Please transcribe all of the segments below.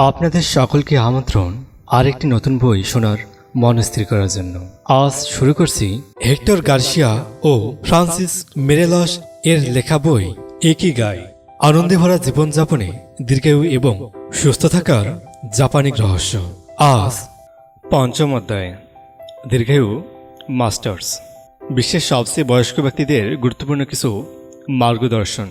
আপনাদের সকলকে আমন্ত্রণ আরেকটি নতুন বই শোনার মনস্থির করার জন্য। আজ শুরু করছি হেক্টর গার্সিয়া ও ফ্রান্সিস মেরেলস এর লেখা বই একই গায় আনন্দে ভরা জীবনযাপনে দীর্ঘায়ু এবং সুস্থ থাকার জাপানিক রহস্য। আজ পঞ্চম অধ্যায়। দীর্ঘায়ু মাস্টার্স। বিশ্বের সবচেয়ে বয়স্ক ব্যক্তিদের গুরুত্বপূর্ণ কিছু মার্গদর্শন।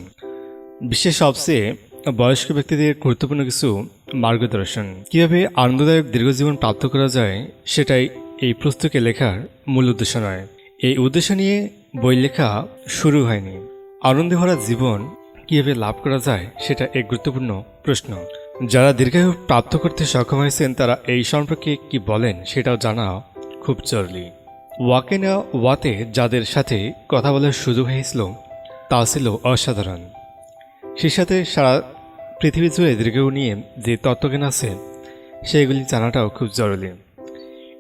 বিশ্বের সবচেয়ে বয়স্ক ব্যক্তিদের গুরুত্বপূর্ণ কিছু মার্গদর্শন। কীভাবে আনন্দদায়ক দীর্ঘজীবন প্রাপ্ত করা যায়, সেটাই এই পুস্তকে লেখার মূল উদ্দেশ্য নয়। এই উদ্দেশ্য নিয়ে বই লেখা শুরু হয়নি। আনন্দে ভরা জীবন কীভাবে লাভ করা যায়, সেটা এক গুরুত্বপূর্ণ প্রশ্ন। যারা দীর্ঘায়ু প্রাপ্ত করতে সক্ষম হয়েছেন, তারা এই সম্পর্কে কি বলেন, সেটাও জানা খুব জরুরি। ওয়াকেনা ওয়াতে যাদের সাথে কথা বলার সুযোগ হয়েছিল, তা ছিল অসাধারণ। সেই সাথে সারা পৃথিবী জুড়ে দীর্ঘায়ু নিয়ে যে তত্ত্বজ্ঞান আছে, সেগুলি জানাটাও খুব জরুরি।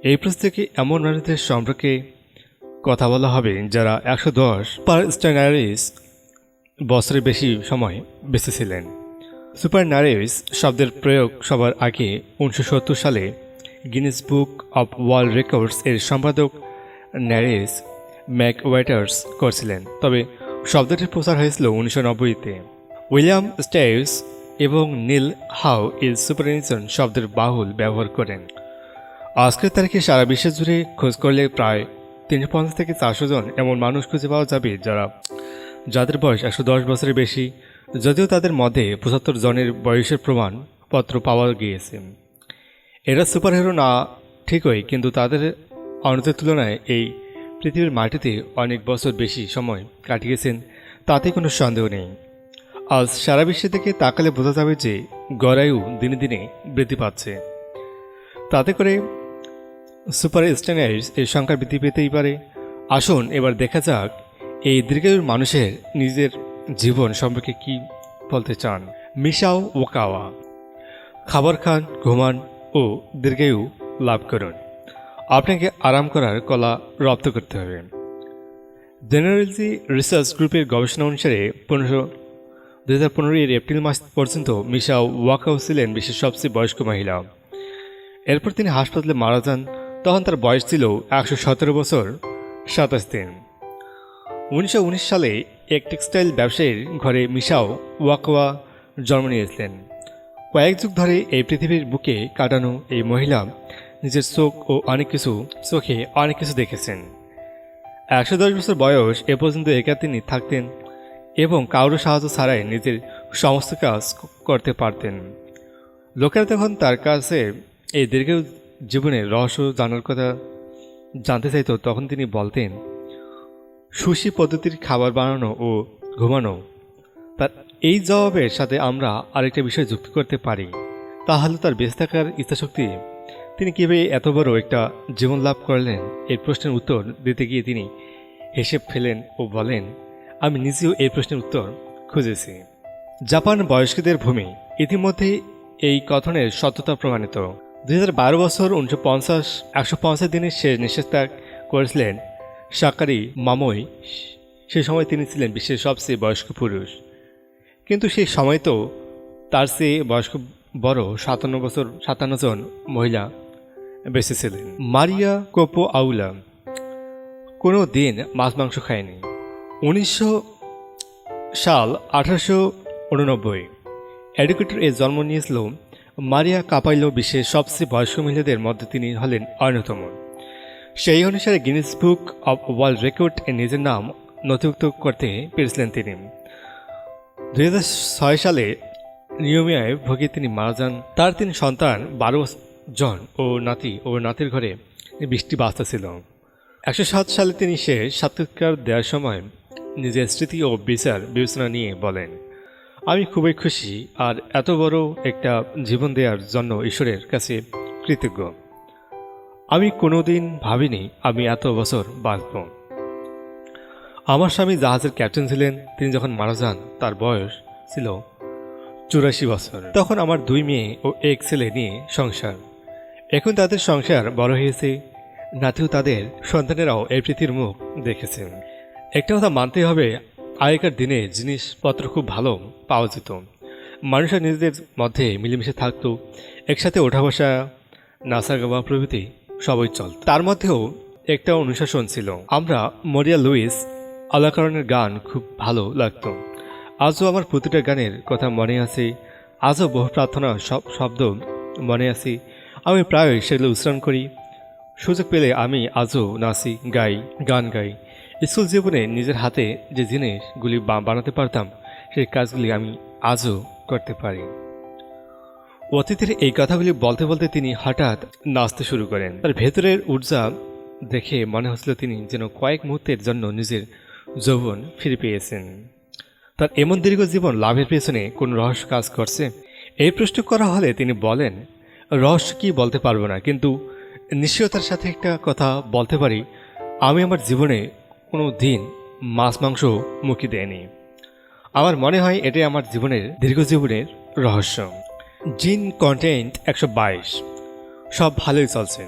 এই পুস্তকে এমন নারীদের সম্পর্কে কথা বলা হবে যারা একশো দশ পার স্ট্যান্ডারিস বছরের বেশি সময় বেঁচে ছিলেন। সুপার নারেস শব্দের প্রয়োগ সবার আগে উনিশশো সত্তর সালে Guinness book of world records এর সম্পাদক ন্যারেস ম্যাক ওয়েটার্স করছিলেন। তবে শব্দটির প্রচার হয়েছিল উনিশশো নব্বইতে। উইলিয়াম স্টেভস এবং নীল হাউ ইজ সুপারনিশন শব্দের বাহুল ব্যবহার করেন। আজকের তারিখে সারা বিশ্ব জুড়ে খোঁজ করলে প্রায় তিনশো পঞ্চাশ থেকে চারশো জন এমন মানুষ খুঁজে পাওয়া যাবে যারা যাদের বয়স একশো দশ বছরের বেশি, যদিও তাদের মধ্যে পঁচাত্তর জনের বয়সের প্রমাণ পত্র পাওয়া গিয়েছে। এরা সুপারহিরো না ঠিকই, কিন্তু তাদের অন্যদের তুলনায় এই পৃথিবীর মাটিতে অনেক বছর বেশি সময় কাটিয়েছেন, তাতে কোনো সন্দেহ নেই। আজ সারা বিশ্ব থেকে তাকালে বোঝা যাবে যে গড়ায়ু দিনে দিনে বৃদ্ধি পাচ্ছে। তাতে করে সুপার স্ট্যান্ডার্ডস এর সংখ্যা বৃদ্ধি পেতেই পারে। আসুন এবার দেখা যাক এই দীর্ঘায়ুর মানুষের নিজের জীবন সম্পর্কে কি বলতে চান। মিশাও ওকাওয়া। খাবার খান, ঘুমান ও দীর্ঘায়ু লাভ করুন। আপনাকে আরাম করার কলা রপ্ত করতে হবে। জেনারেলজি রিসার্চ গ্রুপের গবেষণা অনুসারে পনেরোশো দু হাজার পনেরো এর এপ্রিল মাস পর্যন্ত মিশা ওয়াকাও ছিলেন বিশ্বের সবচেয়ে বয়স্ক মহিলা। এরপর তিনি হাসপাতালে মারা যান, তখন তার বয়স ছিল একশো সতেরো বছর, সাতাশ দিন। উনিশশো উনিশ সালে এক টেক্সটাইল ব্যবসায়ীর ঘরে মিশাও ওয়াকওয়া জন্ম নিয়েছিলেন। কয়েক যুগ ধরে এই পৃথিবীর বুকে কাটানো এই মহিলা নিজের চোখ ও অনেক কিছু চোখে অনেক কিছু দেখেছেন। একশো দশ বছর বয়স এ পর্যন্ত একা তিনি থাকতেন এবং কারও সাহায্য ছাড়াই নিজের সমস্ত কাজ করতে পারতেন। লোকেরা তখন তার কাছে এই দীর্ঘ জীবনের রহস্য জানার কথা জানতে চাইতো। তখন তিনি বলতেন, সুশি পদ্ধতির খাবার বানানো ও ঘুমানো, তার এই জবাবের সাথে আমরা আরেকটা বিষয় যুক্ত করতে পারি। তা হলো তার বেঁচে থাকার ইচ্ছাশক্তি। তিনি কীভাবে এত বড় একটা জীবন লাভ করলেন এই প্রশ্নের উত্তর দিতে গিয়ে তিনি হেসে ফেলেন ও বলেন আমি নিজেও এই প্রশ্নের উত্তর খুঁজেছি। জাপান বয়স্কদের ভূমি। ইতিমধ্যে এই কথনের সত্যতা প্রমাণিত। দুই হাজার বারো বছর উনিশশো পঞ্চাশ, একশো দিনের শেষ ত্যাগ করেছিলেন সাকারি মামই। সে সময় তিনি ছিলেন বিশ্বের সবচেয়ে বয়স্ক পুরুষ। কিন্তু সেই সময় তো তার চেয়ে বয়স্ক বড় সাতান্ন বছর সাতান্ন জন মহিলা বেঁচে ছিলেন। মারিয়া কোপো আউলা কোনো দিন মাছ মাংস খায়নি। উনিশশো সাল আঠারোশো উননব্বই। এডুকেটর এ জন্ম নিয়েছিল মারিয়া কাপাইলো বিশ্বের সবচেয়ে বয়স্ক মহিলাদের মধ্যে তিনি হলেন অন্যতম। সেই অনুসারে Guinness book of world record এ নিজের নাম নথিভুক্ত করতে পেরেছিলেন তিনি। দু হাজার ছয় সালে নিয়মিয়ায় ভোগে তিনি মারা যান। তার তিন সন্তান বারো জন ও নাতি ও নাতির ঘরে বৃষ্টি বাস্তা ছিল। একশো সাত সালে তিনি সে সাক্ষাৎকার দেওয়ার সময় নিজের স্মৃতি ও বিচার বিবেচনা নিয়ে বলেন, আমি খুবই খুশি আর এত বড় একটা জীবন দেওয়ার জন্য ঈশ্বরের কাছে কৃতজ্ঞ। আমি কোনোদিন ভাবিনি আমি এত বছর বাঁচব। আমার স্বামী জাহাজের ক্যাপ্টেন ছিলেন, তিনি যখন মারা যান তার বয়স ছিল চুরাশি বছর। তখন আমার দুই মেয়ে ও এক ছেলে নিয়ে সংসার। এখন তাদের সংসার বড় হয়েছে, নাতিও তাদের সন্তানেরাও এই পৃথিবীর মুখ দেখেছেন। একটা কথা মানতে হবে, আগেকার দিনে জিনিসপত্র খুব ভালো পাওয়া যেত। মানুষের নিজেদের মধ্যে মিলেমিশে থাকতো, একসাথে ওঠা বসা নাচা গাওয়া প্রভৃতি সবই চল তার মধ্যেও একটা অনুশাসন ছিল। আমরা মরিয়া লুইস আলাকরণের গান খুব ভালো লাগতো। আজও আমার প্রতিটা গানের কথা মনে আছে, আজও বহু প্রার্থনা সব শব্দ মনে আছে। আমি প্রায়ই সেগুলো উচ্চারণ করি। সুযোগ পেলে আমি আজও নাচি, গাই, গান গাই। স্কুল জীবনে নিজের হাতে যে জিনিসগুলি বানাতে পারতাম, সেই কাজগুলি আমি আজও করতে পারি। অতীতের এই কথাগুলি বলতে বলতে তিনি হঠাৎ নাচতে শুরু করেন। তার ভেতরের ঊর্জা দেখে মনে হচ্ছিল তিনি যেন কয়েক মুহূর্তের জন্য নিজের যৌবন ফিরে পেয়েছেন। তার এমন দীর্ঘ জীবন লাভের পেছনে কোন রহস্য কাজ করছে? এই প্রশ্ন করা হলে তিনি বলেন, রহস্য কি বলতে পারব না, কিন্তু নিশ্চয়তার সাথে একটা কথা বলতে পারি। আমি আমার জীবনে কোনো দিন মাছ, মাংস মুখি দেয়নি। আমার মনে হয় এটাই আমার জীবনের দীর্ঘ জীবনের রহস্য। জিন কন্টেন্ট একশো বাইশ। সব ভালোই চলছে।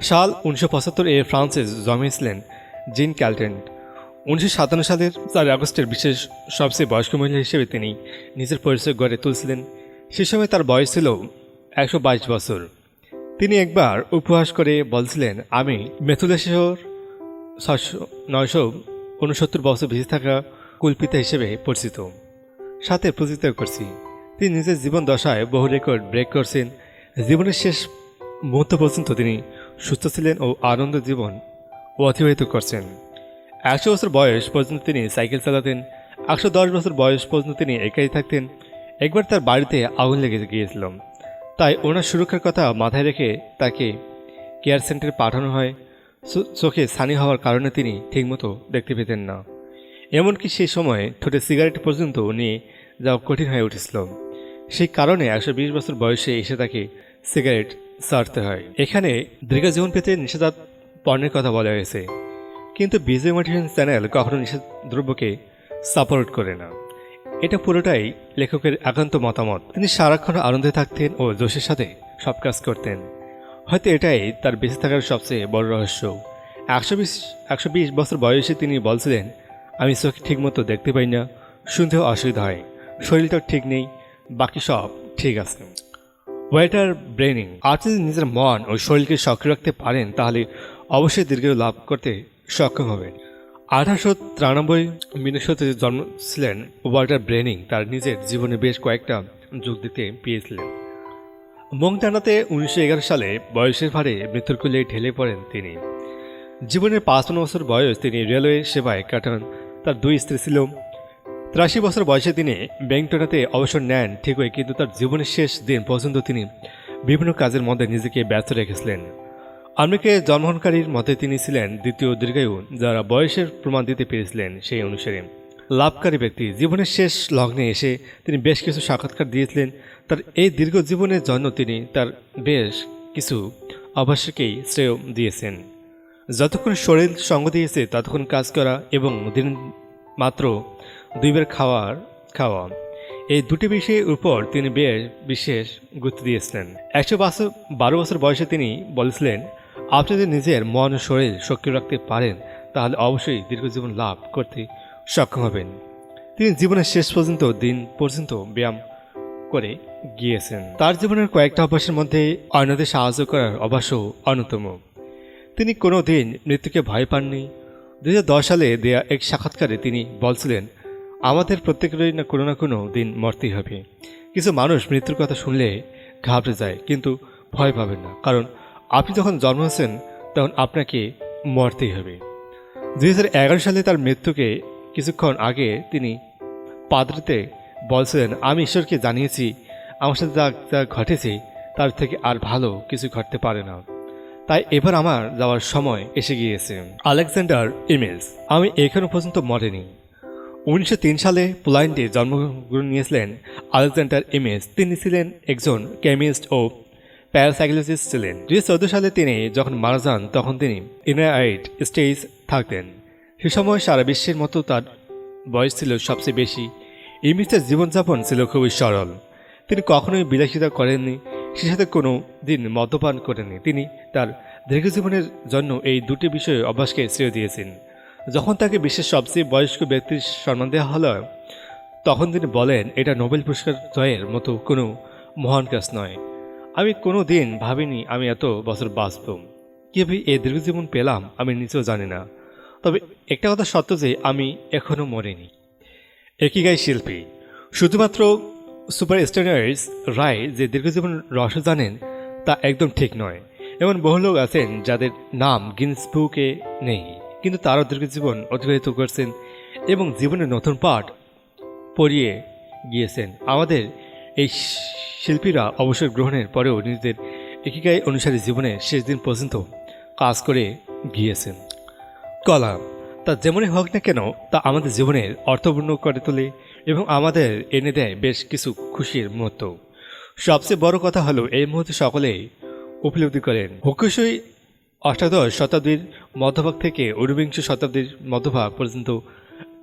সাল উনিশশো পঁচাত্তর এ ফ্রান্সে জন্মেছিলেন জিন ক্যালটেন্ট। উনিশশো সাতান্ন সালের চার আগস্টের বিশেষ সবচেয়ে বয়স্ক মহিলা হিসেবে তিনি নিজের পরিচয় গড়ে তুলছিলেন। সে সময় তার বয়স ছিল একশো বাইশ বছর। তিনি একবার উপহাস করে বলছিলেন, আমি মেথুলেশ্বর ছশো নয়শো উনসত্তর বছর বেঁচে থাকা কল্পিতা হিসেবে পরিচিত। সাথে প্রতিযোগিতা করছি। তিনি নিজের জীবন দশায় বহু রেকর্ড ব্রেক করছেন। জীবনের শেষ মুহূর্ত পর্যন্ত তিনি সুস্থ ছিলেন ও আনন্দ জীবন অতিবাহিত করছেন। একশো বছর বয়স পর্যন্ত তিনি সাইকেল চালাতেন। একশো দশ বছর বয়স পর্যন্ত তিনি একাই থাকতেন। একবার তার বাড়িতে আগুন লেগে গিয়েছিল। তাই ওনার সুরক্ষার কথা মাথায় রেখে তাকে কেয়ার সেন্টারে পাঠানো হয়। চোখে ছানি হওয়ার কারণে তিনি ঠিকমতো দেখতে পেতেন না। এমনকি সেই সময় ঠোঁটে সিগারেট পর্যন্ত নিয়ে যাওয়া কঠিন হয়ে উঠেছিল। সেই কারণে একশো বিশ বছর বয়সে এসে তাকে সিগারেট ছাড়তে হয়। এখানে দীর্ঘ জীবন পেতে নিষেধাত পণ্যের কথা বলা হয়েছে। কিন্তু বিজয় মোটিভেশন চ্যানেল কখনো নিষেধ দ্রব্যকে সাপোর্ট করে না। এটা পুরোটাই লেখকের একান্ত মতামত। তিনি সারাক্ষণ আনন্দে থাকতেন ও জোশের সাথে সব কাজ করতেন। হয়তো এটাই তার বেঁচে থাকার সবচেয়ে বড় রহস্য। একশো বিশ একশো বিশ বছর বয়সে তিনি বলছিলেন, আমি চোখে ঠিকমতো দেখতে পাই না, শুনতেও অসুবিধা হয়, শরীরটাও ঠিক নেই, বাকি সব ঠিক আছে। ওয়েটার ব্রেনিং আপনি যদি নিজের মন ও শরীরকে সক্রিয় রাখতে পারেন, তাহলে অবশ্যই দীর্ঘ লাভ করতে সক্ষম হবেন। আঠারোশো তিরানব্বই মিনেশোতে জন্ম ছিলেন ওয়াল্টার ব্রেনিং, তার নিজের জীবনে বেশ কয়েকটা যোগ দিতে পেয়েছিলেন। মংটানাতে উনিশশো সালে বয়সের ভারে মৃত্যুর কোলে ঢেলে পড়েন তিনি। জীবনের পাঁচপান্ন বছর বয়স তিনি রেলওয়ে সেবায় কাটান। তার দুই স্ত্রী ছিল। তিরাশি বছর বয়সে তিনি ব্যাংকটনাতে অবসর নেন ঠিকই কিন্তু তার জীবনের শেষ দিন পর্যন্ত তিনি বিভিন্ন কাজের মধ্যে নিজেকে ব্যস্ত রেখেছিলেন। আমেরিকায় জন্মগ্রহণকারীর মধ্যে তিনি ছিলেন দ্বিতীয় দীর্ঘায়ু, যারা বয়সের প্রমাণ দিতে পেরেছিলেন সেই অনুসারে। লাভকারী ব্যক্তি। জীবনের শেষ লগ্নে এসে তিনি বেশ কিছু সাক্ষাৎকার দিয়েছিলেন। তার এই দীর্ঘ জীবনের জন্য তিনি তার বেশ কিছু আবাসকেই শ্রেয় দিয়েছেন। যতক্ষণ শরীর সঙ্গ দিয়েছে, ততক্ষণ কাজ করা এবং দিন মাত্র দুইবার খাওয়ার খাওয়া। এই দুটি বিষয়ের উপর তিনি বেশ বিশেষ গুরুত্ব দিয়েছিলেন। একশো বছর বারো বছর বয়সে তিনি বলেছিলেন, আপনি যদি নিজের মন ও শরীর সক্রিয় রাখতে পারেন, তাহলে অবশ্যই দীর্ঘজীবন লাভ করতে সক্ষম হবেন। তিনি জীবনের শেষ পর্যন্ত, দিন পর্যন্ত ব্যায়াম করে গিয়েছেন। তার জীবনের কয়েকটা অভ্যাসের মধ্যে অন্যদের সাহায্য করার অভ্যাসও অন্যতম। তিনি কোনো দিন মৃত্যুকে ভয় পাননি। দু হাজার দশ সালে দেয়া এক সাক্ষাৎকারে তিনি বলছিলেন, আমাদের প্রত্যেকেরই না কোনো না কোনো দিন মরতেই হবে। কিছু মানুষ মৃত্যুর কথা শুনলে ঘাবড়ে যায়, কিন্তু ভয় পাবেন না। কারণ আপনি যখন জন্ম হয়েছেন, তখন আপনাকে মরতেই হবে। দু হাজার এগারো সালে তার মৃত্যুকে কিছুক্ষণ আগে তিনি পাদ্রিতে বলছিলেন, আমি ঈশ্বরকে জানিয়েছি, আমার সাথে যা যা ঘটেছে, তার থেকে আর ভালো কিছু ঘটতে পারে না। তাই এবার আমার যাওয়ার সময় এসে গিয়েছে। আলেকজান্ডার ইমেজ আমি এখনও পর্যন্ত মরেনি। উনিশশো তিন সালে পোল্যান্ডে জন্মগ্রহণ নিয়েছিলেন আলেকজান্ডার ইমেজ তিনি ছিলেন একজন কেমিস্ট ও প্যারাসাইকোলজিস্ট ছিলেন। দুই সালে তিনি যখন মারা যান, তখন তিনি ইনারাইট স্টেজ থাকতেন। সে সময় সারা বিশ্বের মতো তার বয়স ছিল সবচেয়ে বেশি। ইমেজের জীবনযাপন ছিল খুবই সরল। তিনি কখনোই বিলাসিতা করেননি, সে সাথে কোনো দিন মদ্যপান করেননি। তিনি তার দীর্ঘজীবনের জন্য এই দুটি বিষয়ে অভ্যাসকে শ্রেয় দিয়েছেন। যখন তাকে বিশ্বের সবচেয়ে বয়স্ক ব্যক্তির সম্মান দেওয়া হলো, তখন তিনি বলেন, এটা নোবেল পুরস্কার জয়ের মতো কোনো মহান কাজ নয়। আমি কোনো দিন ভাবিনি আমি এত বছর বাঁচব। কীভাবে এই দীর্ঘজীবন পেলাম আমি নিজেও জানি না। তবে একটা কথা সত্য যে আমি এখনও মরিনি। একিগাই শিল্পী। শুধুমাত্র সুপার স্টার্স রায় যে দীর্ঘজীবন রহস্য জানেন, তা একদম ঠিক নয়। এমন বহু লোক আছেন যাদের নাম গিনস বুকে নেই, কিন্তু তারাও দীর্ঘজীবন অতিবাহিত করছেন এবং জীবনের নতুন পাঠ পড়িয়ে গিয়েছেন। আমাদের এই শিল্পীরা অবসর গ্রহণের পরেও নিজেদের একিগাই অনুসারী জীবনের শেষ দিন পর্যন্ত কাজ করে গিয়েছেন। কলা তা যেমনই হোক না কেন, তা আমাদের জীবনের অর্থপূর্ণ করে তোলে এবং আমাদের এনে দেয় বেশ কিছু খুশির মুহূর্ত সবচেয়ে বড় কথা হলো, এই মুহূর্তে সকলেই উপলব্ধি করেন। হুকুশই অষ্টাদশ শতাব্দীর মধ্যভাগ থেকে ঊনবিংশ শতাব্দীর মধ্যভাগ পর্যন্ত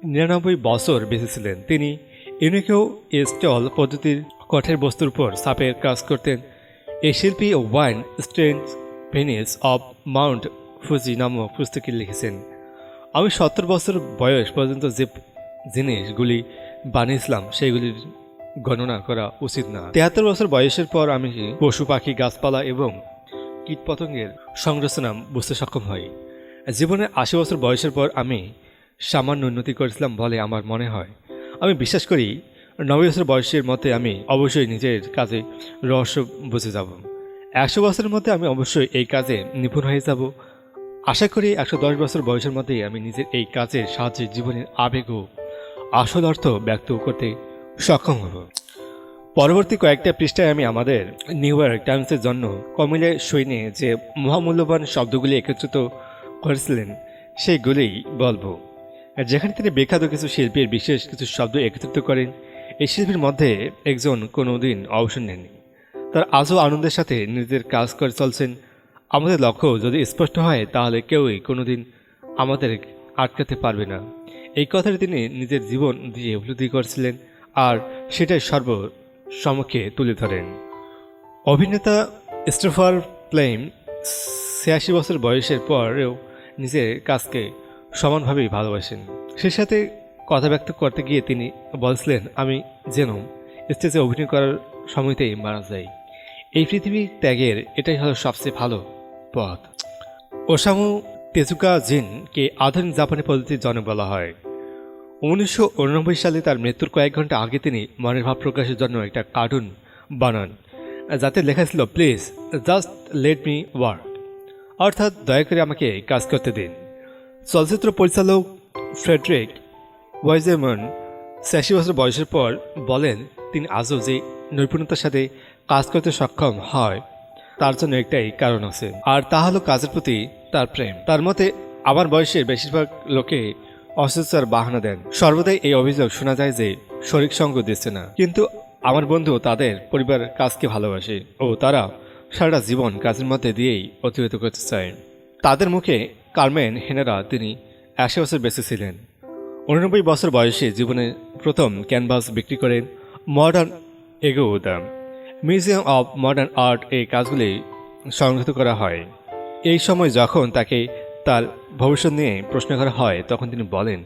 নিরানব্বই বছর বেঁচেছিলেন। তিনি ইউনিকেও স্টল পদ্ধতির কঠের বস্তুর উপর সাপের কাজ করতেন। এই শিল্পী ওয়াইন স্ট্রেন্স ভেনিস অব মাউন্ট ফুজি নামক পুস্তকে লিখেছেন। আমি সত্তর বছর বয়স পর্যন্ত যে জিনিসগুলি বানিয়েছিলাম সেগুলির গণনা করা উচিত না। তেহাত্তর বছর বয়সের পর আমি পশু, পাখি, গাছপালা এবং কীটপতঙ্গের সংরচনা বুঝতে সক্ষম হই। জীবনের আশি বছর বয়সের পর আমি সামান্য উন্নতি করেছিলাম বলে আমার মনে হয়। আমি বিশ্বাস করি, নব্বই বছর বয়সের মধ্যে আমি অবশ্যই নিজের কাজে রহস্য বুঝে যাব। একশো বছরের মধ্যে আমি অবশ্যই এই কাজে নিপুণ হয়ে যাব। আশা করি একশো দশ বছর বয়সের মধ্যেই আমি নিজের এই কাজের সাহায্যে জীবনের আবেগ ও আসল অর্থ ব্যক্ত করতে সক্ষম হব। পরবর্তী কয়েকটা পৃষ্ঠায় আমি আমাদের নিউ ইয়র্ক টাইমসের জন্য কমিলে সৈন্যে যে মহামূল্যবান শব্দগুলি একত্রিত করেছিলেন সেইগুলিই বলব। যেখানে তিনি বিখ্যাত কিছু শিল্পীর বিশেষ কিছু শব্দ একত্রিত করেন, এই শিল্পীর মধ্যে একজন কোনো দিন অবসর নেননি। তার আজও আনন্দের সাথে নিজেদের কাজ করে চলছেন আমাদের লক্ষ্য যদি স্পষ্ট হয়, তাহলে কেউই কোনোদিন আমাদের আটকাতে পারবে না। এই কথাটি তিনি নিজের জীবন দিয়ে উপলব্ধি করছিলেন আর সেটাই সর্ব সমক্ষে তুলে ধরেন। অভিনেতা স্টেফার প্লেম ছিয়াশি বছর বয়সের পরেও নিজের কাজকে সমানভাবেই ভালোবাসেন। সে সাথে কথা ব্যক্ত করতে গিয়ে তিনি বলছিলেন, আমি যেন স্টেজে অভিনয় করার সময়তেই মারা যাই। এই পৃথিবী ত্যাগের এটাই হলো সবচেয়ে ভালো পথ। ওসামু তেজুকা জিনকে আধুনিক জাপানি পদ্ধতির জনক বলা হয়। উনিশশো উননব্বই সালে তার মৃত্যুর কয়েক ঘণ্টা আগে তিনি মনের ভাব প্রকাশের জন্য একটা কার্টুন বানান, যাতে লেখা ছিল, please, just let me work. অর্থাৎ, দয়া করে আমাকে কাজ করতে দিন। চলচ্চিত্র পরিচালক ফ্রেডরিক ওয়াইজেমন ছিয়াশি বছর বয়সের পর বলেন তিনি আজও যে নৈপুণ্যতার সাথে কাজ করতে সক্ষম হয় তার জন্য একটাই কারণ আছে। আর তা হলো কাজের প্রতি তার প্রেম। তার মতে, আমার বয়সের বেশিরভাগ লোকে অসুস্থতার বাহানা দেন। সর্বদাই এই অভিযোগ শোনা যায় যে, শরীর সঙ্গ দিচ্ছে না। কিন্তু আমার বন্ধু তাদের পরিবার কাজকে ভালোবাসে ও তারা সারাটা জীবন কাজের মধ্যে দিয়েই অতিবাহিত করতে চায়। তাদের মুখে কার্মেন হেনারা তিনি একশো বছর বেঁচে ছিলেন। উননব্বই বছর বয়সে জীবনে প্রথম ক্যানভাস বিক্রি করেন মডার্ন এগো এগোদা মিউজিয়াম অব মডার্ন আর্ট এই কাজগুলি সংরক্ষিত করা হয়। এই সময় যখন তাকে তার ভবিষ্যৎ নিয়ে প্রশ্ন করা হয়, তখন তিনি বলেন,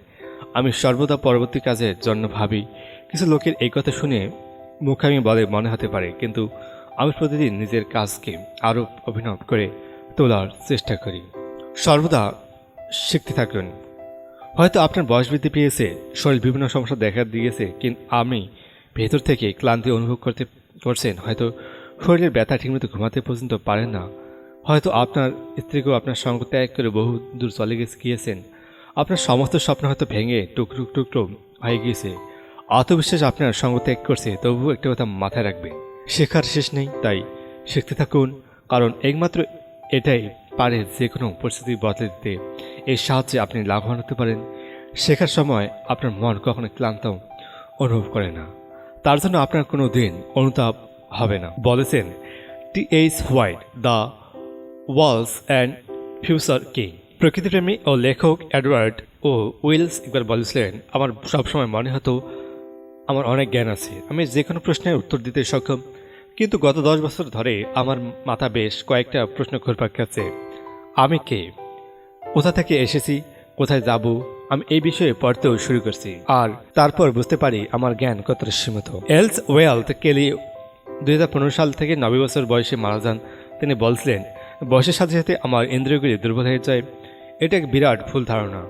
আমি সর্বদা পরবর্তী কাজের জন্য ভাবি। কিছু লোকের এই কথা শুনে মুখামি বলে মনে হতে পারে, কিন্তু আমি প্রতিদিন নিজের কাজকে আরও অভিনব করে তোলার চেষ্টা করি। সর্বদা শিখতে থাকুন। হয়তো আপনার বয়স বৃদ্ধি পেয়েছে, শরীর বিভিন্ন সমস্যা দেখা দিয়েছে, কিন্তু আমি ভেতর থেকে ক্লান্তি অনুভব করতে করছেন। হয়তো শরীরের ব্যথা ঠিকমতো ঘুমাতে পর্যন্ত পারেন না। হয়তো আপনার স্ত্রীকেও আপনার সঙ্গ ত্যাগ করে বহু দূর চলে গেছে, গিয়েছেন। আপনার সমস্ত স্বপ্ন হয়তো ভেঙে টুকরো টুকরো হয়ে গিয়েছে। আত্মবিশ্বাস আপনার সঙ্গ ত্যাগ করছে, তবুও একটা কথা মাথায় রাখবে শেখার শেষ নেই, তাই শিখতে থাকুন, কারণ একমাত্র এটাই পারে যে কোনো পরিস্থিতি বদলে দিতে। এর সাহায্যে আপনি লাভবান হতে পারেন। শেখার সময় আপনার মন কখনো ক্লান্ত অনুভব করে না। তার জন্য আপনার কোনো দিন অনুতাপ হবে না। বলেছেন T H White the once and future king প্রকৃতিপ্রেমী ও লেখক অ্যাডওয়ার্ড ও উইলস একবার বলেছিলেন, আমার সবসময় মনে হতো আমার অনেক জ্ঞান আছে। আমি যে কোনো প্রশ্নের উত্তর দিতে সক্ষম। কিন্তু গত দশ বছর ধরে আমার মাথা বেশ কয়েকটা প্রশ্ন ঘুরপাক খাচ্ছে। আমি কে? কোথা থেকে এসেছি? কোথায় যাব? আমি এই বিষয়ে পড়তেও শুরু করছি। আর তারপর বুঝতে পারি আমার জ্ঞান কতটা সীমিত। এলস ওয়েলথ কেলি দুই হাজার পনেরো সাল থেকে নব্বই বছর বয়সে মারা যান। তিনি বলছিলেন, বয়সের সাথে সাথে আমার ইন্দ্রিয়গুলি দুর্বল হয়ে যায়। এটা এক বিরাট ভুল ধারণা।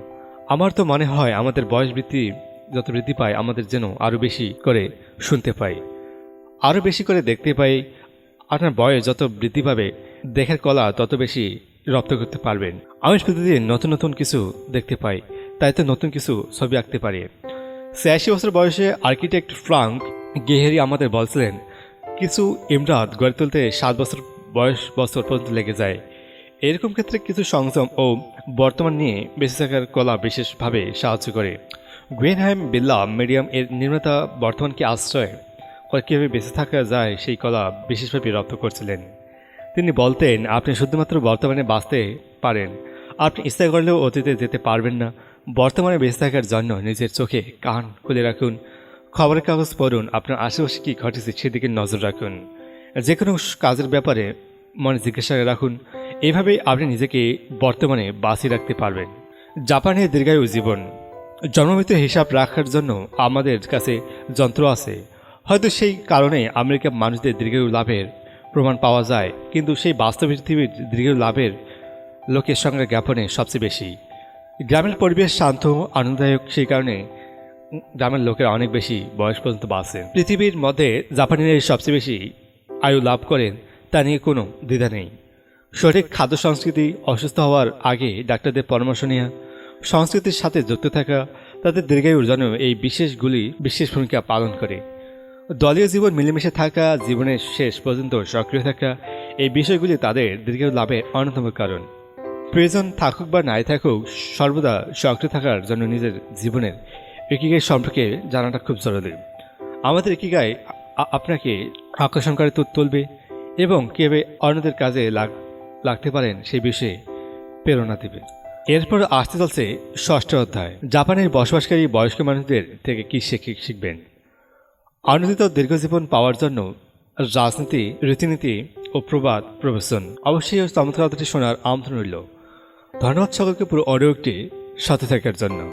আমার তো মনে হয় আমাদের বয়স বৃদ্ধি যত বৃদ্ধি পায়, আমাদের যেন আরও বেশি করে শুনতে পাই। আরও বেশি করে দেখতে পাই। আপনার বয়স যত বৃদ্ধি পাবে দেখার কলা তত বেশি রপ্ত করতে পারবেন। আমি প্রতিদিন নতুন নতুন কিছু দেখতে পাই। তাই তো নতুন কিছু ছবি আঁকতে পারি। ছিয়াশি বছর বয়সে আর্কিটেক্ট ফ্রাঙ্ক গেহেরি আমাদের বলছিলেন, কিছু ইমরাত গড়ে তুলতে সাত বছর বয়স বছর পর্যন্ত লেগে যায়। এরকম ক্ষেত্রে কিছু সংযম ও বর্তমান নিয়ে বেঁচে থাকার কলা বিশেষভাবে সাহায্য করে। গ্রেনহাইম বিল্লা মিডিয়াম এর নির্মাতা বর্তমানকে আশ্রয়? করে কীভাবে বেঁচে থাকা যায় সেই কলা বিশেষভাবে রপ্ত করছিলেন। তিনি বলতেন, আপনি শুধুমাত্র বর্তমানে বাঁচতে পারেন। আপনি ইচ্ছা করলেও অতীতে যেতে পারবেন না। বর্তমানে বেঁচে থাকার জন্য নিজের চোখে কান খুলে রাখুন। খবরের কাগজ পড়ুন। আপনার আশেপাশে কী ঘটেছে সেদিকে নজর রাখুন। যে কোনো কাজের ব্যাপারে মনে জিজ্ঞাসা রাখুন। এইভাবেই আপনি নিজেকে বর্তমানে বাঁচিয়ে রাখতে পারবেন। জাপানের দীর্ঘায়ু জীবন। জন্মমৃত্যু হিসাব রাখার জন্য আমাদের কাছে যন্ত্র আছে। হয়তো সেই কারণে আমেরিকার মানুষদের দীর্ঘায়ু লাভের প্রমাণ পাওয়া যায়, কিন্তু সেই বাস্তব পৃথিবীর দীর্ঘায়ু লাভের লোকের সঙ্গে জ্ঞাপনে সবচেয়ে বেশি। গ্রামের পরিবেশ শান্ত আনন্দদায়ক সেই কারণে গ্রামের লোকেরা অনেক বেশি বয়স পর্যন্ত বাঁচে পৃথিবীর মধ্যে জাপানিরা সবচেয়ে বেশি আয়ু লাভ করেন, তা নিয়ে কোনো দ্বিধা নেই। সঠিক খাদ্য সংস্কৃতি অসুস্থ হওয়ার আগে ডাক্তারদের পরামর্শ নেওয়া সংস্কৃতির সাথে যুক্ত থাকা, তাদের দীর্ঘায়ুর জন্য এই বিশেষগুলি বিশেষ ভূমিকা পালন করে। দলীয় জীবন মিলেমিশে থাকা, জীবনের শেষ পর্যন্ত সক্রিয় থাকা, এই বিষয়গুলি তাদের দীর্ঘায়ু লাভের অন্যতম কারণ। প্রয়োজন থাকুক বা নাই থাকুক, সর্বদা সক্রিয় থাকার জন্য নিজের জীবনের একিগাই সম্পর্কে জানাটা খুব জরুরি। আমাদের একিগাই আপনাকে আকর্ষণ করে তুলবে এবং কীভাবে অন্যদের কাজে লাগ, লাগতে পারেন সেই বিষয়ে প্রেরণা দেবে। এরপর আসতে চলছে ষষ্ঠ অধ্যায়। জাপানের বসবাসকারী বয়স্ক মানুষদের থেকে কী শিখে, শিখবেন? আনন্দিত দীর্ঘজীবন পাওয়ার জন্য রাজনীতি, রীতিনীতি ও প্রবাদ প্রবচন অবশ্যই চমৎকার শোনার আমন্ত্রণ রইল। ধন্যবাদ সকলকে পুরো অডিওটি সাথে থাকার জন্য।